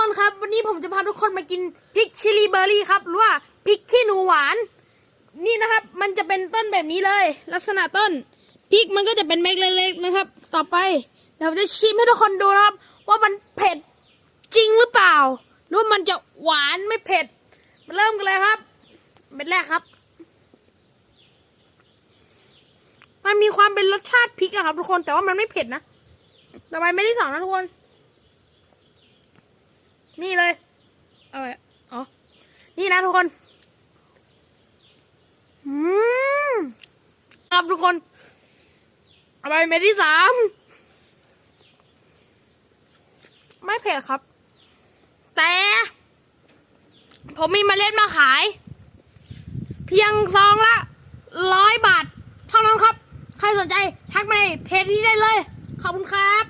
คนครับวันนี้ผมจะพาทุกคนมากินพริกชิลีเบอร์รี่ครับหรือว่าพริกขี้หนูหวาน นี่นะครับ มันจะเป็นต้นแบบนี้เลย ลักษณะต้นพริกมันก็จะเป็นเม็ดเล็กๆนะครับ ต่อไปเดี๋ยวจะชิมให้ทุกคนดูนะครับ ว่ามันเผ็ดจริงหรือเปล่าหรือว่ามันจะหวานไม่เผ็ดมาเริ่มกันเลยครับเม็ดแรกครับ มันมีความเป็นรสชาติพริกอะครับ ทุกคนแต่ว่ามันไม่เผ็ดนะต่อไปเม็ดที่สองนะทุกคนเลย เอาไว้อ๋อ นี่นะทุกคนครับทุกคนเอาไปเม็ดที่สามไม่เผ็ดครับ แต่ ผมมีเมล็ดมาขาย เพียงซองละร้อยบาท เท่านั้นครับ ใครสนใจ ทักมาในเพจนี้ได้เลย ขอบคุณครับ